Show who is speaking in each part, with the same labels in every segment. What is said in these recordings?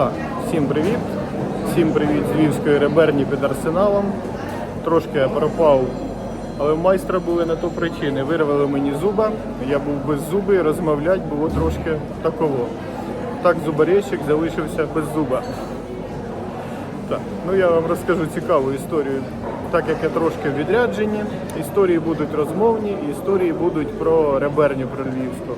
Speaker 1: Так, всім привіт. Всім привіт з Львівської реберні під арсеналом. Трошки я пропав, але в майстра були на то причини. Вирвали мені зуба, я був без зуби і розмовляти було трошки таково. Так зубарєщик залишився без зуба. Так, ну я вам розкажу цікаву історію. Так як я трошки в відрядженні, історії будуть розмовні, історії будуть про реберню про Львівську.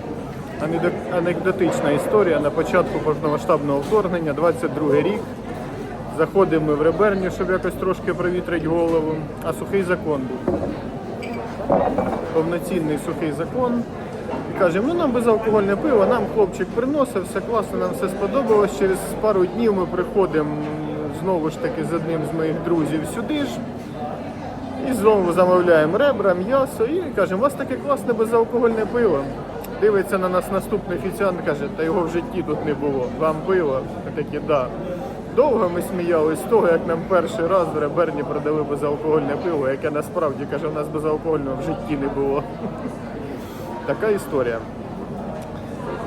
Speaker 1: Анекдо- Анекдотична історія на початку повномасштабного вторгнення, 22 рік. Заходимо ми в реберню, щоб якось трошки провітрити голову, а сухий закон був. Повноцінний сухий закон. І кажемо, ну нам безалкогольне пиво, нам хлопчик приносив, все класно, нам все сподобалось. Через пару днів ми приходимо знову ж таки з одним з моїх друзів сюди ж. І знову замовляємо ребра, м'ясо і кажемо, у вас таке класне безалкогольне пиво. Дивиться на нас наступний офіціант, каже, та його в житті тут не було. Вам пиво? Ми такі, да. Довго ми сміялись з того, як нам перший раз в реберні продали безалкогольне пиво, яке насправді каже, у нас безалкогольного в житті не було. Така історія.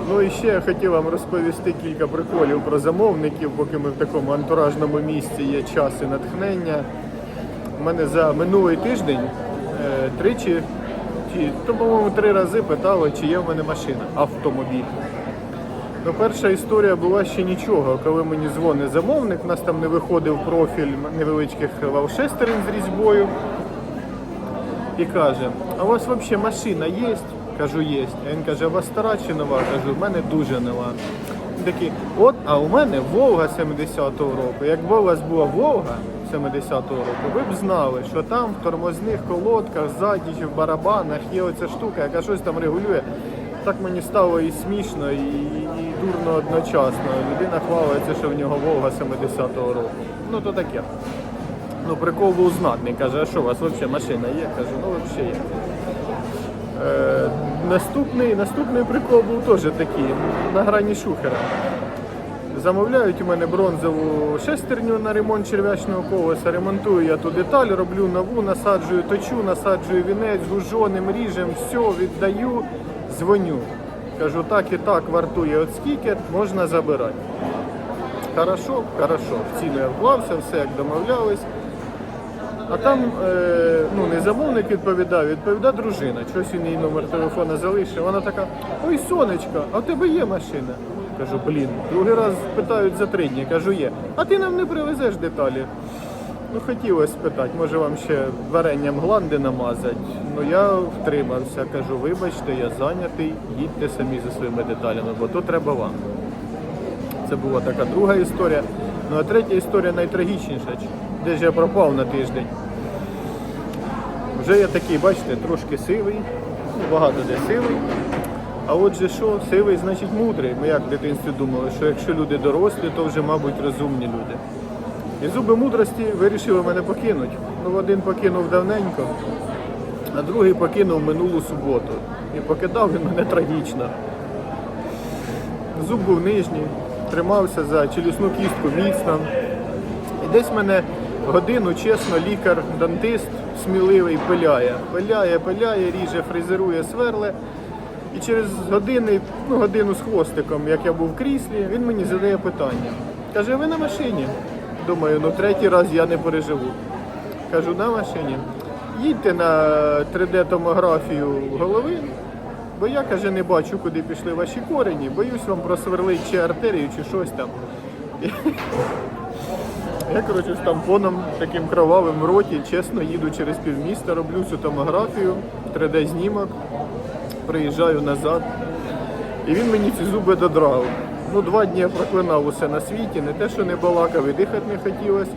Speaker 1: Ну і ще я хотів вам розповісти кілька приколів про замовників, поки ми в такому антуражному місці є час і натхнення. У мене за минулий тиждень е, тричі, чи, то, по-моєму, три рази питали, чи є в мене машина, автомобіль. Ну, перша історія була ще нічого. Коли мені дзвонить замовник, у нас там не виходив профіль невеличких ваушестерин з різьбою. І каже, а у вас взагалі машина є? Кажу, є. А він каже, а у вас стара чи нова? Кажу, в мене дуже нова. Він такий, от, а у мене Волга 70-го року. Якби у вас була Волга 70-го року, ви б знали, що там в тормозних колодках, ззаді чи в барабанах є оця штука, яка щось там регулює. Так мені стало і смішно, і, і дурно одночасно. Людина хвалиться, що в нього Волга 70-го року. Ну то таке. Ну, прикол був знатний. Каже, а що у вас взагалі машина є? Кажу, ну взагалі є. Е, наступний, наступний прикол був теж такий, на грані шухера. Замовляють у мене бронзову шестерню на ремонт черв'ячного колеса. Ремонтую я ту деталь, роблю нову, насаджую точу, насаджую вінець, гужоним, ріжем, все, віддаю, дзвоню. Кажу, так і так вартує от скільки, можна забирати. Хорошо, хорошо. В ціну я вклався, все як домовлялись. А там е, ну, не замовник відповідав, відповідає дружина. Щось він її номер телефона залишив. Вона така, ой, сонечка, а в тебе є машина? Кажу, блін, другий раз питають за три дні, кажу, є. А ти нам не привезеш деталі. Ну, хотілося спитати, може вам ще варенням гланди намазати. Ну я втримався, кажу, вибачте, я зайнятий, їдьте самі за своїми деталями, бо то треба вам. Це була така друга історія. Ну а третя історія найтрагічніша, де ж я пропав на тиждень. Вже я такий, бачите, трошки сивий, багато де сивий. А отже, що, сивий, значить мудрий. Ми як в дитинстві думали, що якщо люди дорослі, то вже, мабуть, розумні люди. І зуби мудрості вирішили мене покинути. Ну, один покинув давненько, а другий покинув минулу суботу. І покидав він мене трагічно. Зуб був нижній, тримався за челюсну кістку міцно. І десь мене годину, чесно, лікар-дантист сміливий пиляє. Пиляє, пиляє, ріже, фрезерує, сверле. І через години, ну, годину з хвостиком, як я був в кріслі, він мені задає питання. Каже, ви на машині? Думаю, ну третій раз я не переживу. Кажу, на машині. Їдьте на 3D-томографію голови, бо я, каже, не бачу, куди пішли ваші корені, боюсь вам просверлити чи артерію, чи щось там. Я, коротше, з тампоном таким кровавим в роті, чесно, їду через півміста, роблю цю томографію, 3D-знімок, приїжджаю назад. І він мені ці зуби додрав. Ну, два дні я проклинав усе на світі, не те, що не балакав і дихати не хотілося.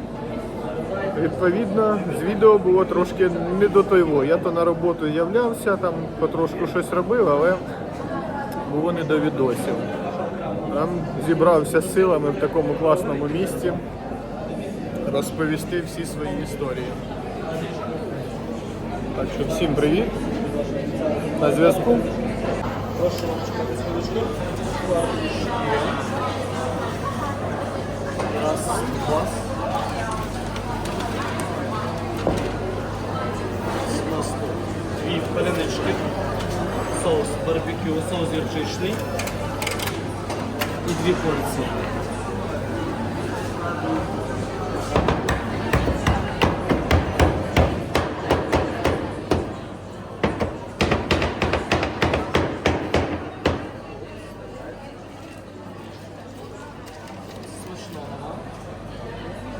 Speaker 1: Відповідно, з відео було трошки не до того. Я то на роботу з'являвся, там потрошку щось робив, але було не до відосів. Там зібрався з силами в такому класному місці розповісти всі свої історії. Так що всім привіт. На зв'язку.
Speaker 2: Раз, два. Дві паленички, соус барбекю, соус гірчичний і дві порції.